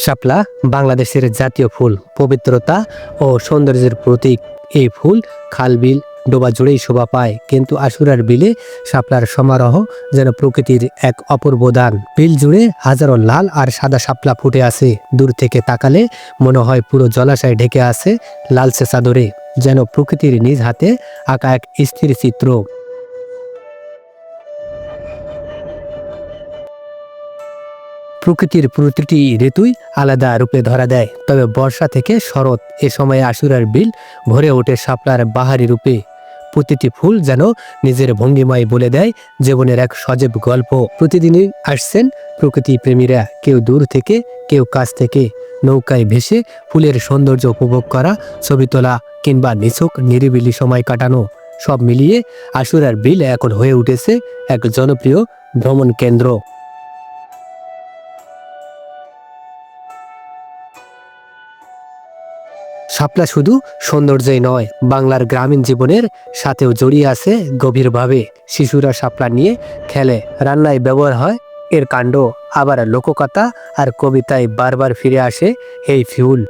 শাপলা বাংলাদেশের জাতীয় ফুল, পবিত্রতা ও সৌন্দর্যের প্রতীক। এই ফুল খাল বিল, ডোবা জুড়েই শোভা পায়, কিন্তু আশুরার বিলে শাপলার সমারোহ যেন প্রকৃতির এক অপূর্ব দান। বিল জুড়ে হাজারো লাল আর সাদা শাপলা ফুটে আছে। দূর থেকে তাকালে মনে হয় পুরো জলাশয় ঢেকে আছে লালচে চাদরে, যেন প্রকৃতির নিজ হাতে আঁকা এক স্থির চিত্র। প্রকৃতির প্রতিটি ঋতুই আলাদা রূপে ধরা দেয়। তবে বর্ষা থেকে শরৎ এ সময়ে আশুরার বিল ভরে ওঠে শাপলার বাহারি রূপে। প্রতিটি ফুল যেন নিজের ভঙ্গিমায় বলে দেয় জীবনের এক সজীব গল্প। প্রতিদিনই আসছেন প্রকৃতি প্রেমীরা, কেউ দূর থেকে, কেউ কাছ থেকে। নৌকায় ভেসে ফুলের সৌন্দর্য উপভোগ করা, ছবি তোলা কিংবা নিছক নিরিবিলি সময় কাটানো, সব মিলিয়ে আশুরার বিল এখন হয়ে উঠেছে এক জনপ্রিয় ভ্রমণ কেন্দ্র। শাপলা শুধু সৌন্দর্যই নয়, বাংলার গ্রামীণ জীবনের সাথেও জড়িয়ে আছে গভীরভাবে। শিশুরা শাপলা নিয়ে খেলে, রান্নায় ব্যবহার হয় এর কাণ্ড। আবার লোককথা আর কবিতায় বারবার ফিরে আসে এই ফুল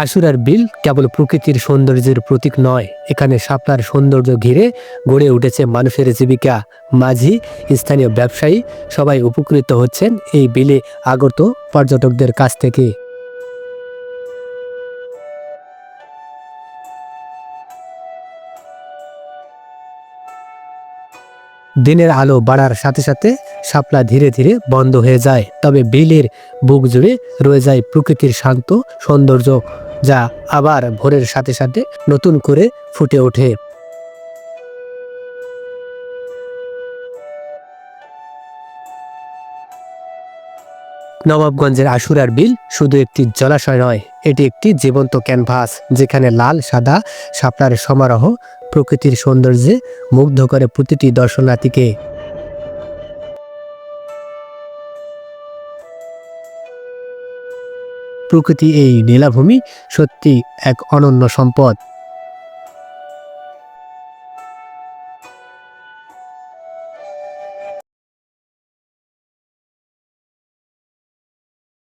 আশুরার বিল কেবল প্রকৃতির সৌন্দর্যের প্রতীক নয়, এখানে শাপলার সৌন্দর্য ঘিরে গড়ে উঠেছে মানুষের জীবিকা। মাঝি, স্থানীয় ব্যবসায়ী সবাই উপকৃত হচ্ছেন এই বিলে আগত পর্যটকদের কাছ থেকে। দিনের আলো বাড়ার সাথে সাথে শাপলা ধীরে ধীরে বন্ধ হয়ে যায়, তবে বিলের বুক জুড়ে রয়ে যায় প্রকৃতির শান্ত সৌন্দর্য। যা আবার ভোরের সাথে সাথে নতুন করে ফুটে ওঠে। নবাবগঞ্জের আশুরার বিল শুধু একটি জলাশয় নয়, এটি একটি জীবন্ত ক্যানভাস যেখানে লাল, সাদা, শাপলার সমারোহ, প্রকৃতির সৌন্দর্যে মুগ্ধ করে প্রতিটি দর্শনার্থীকে। প্রকৃতি এই নীলাভূমি সত্যি এক অনন্য সম্পদ।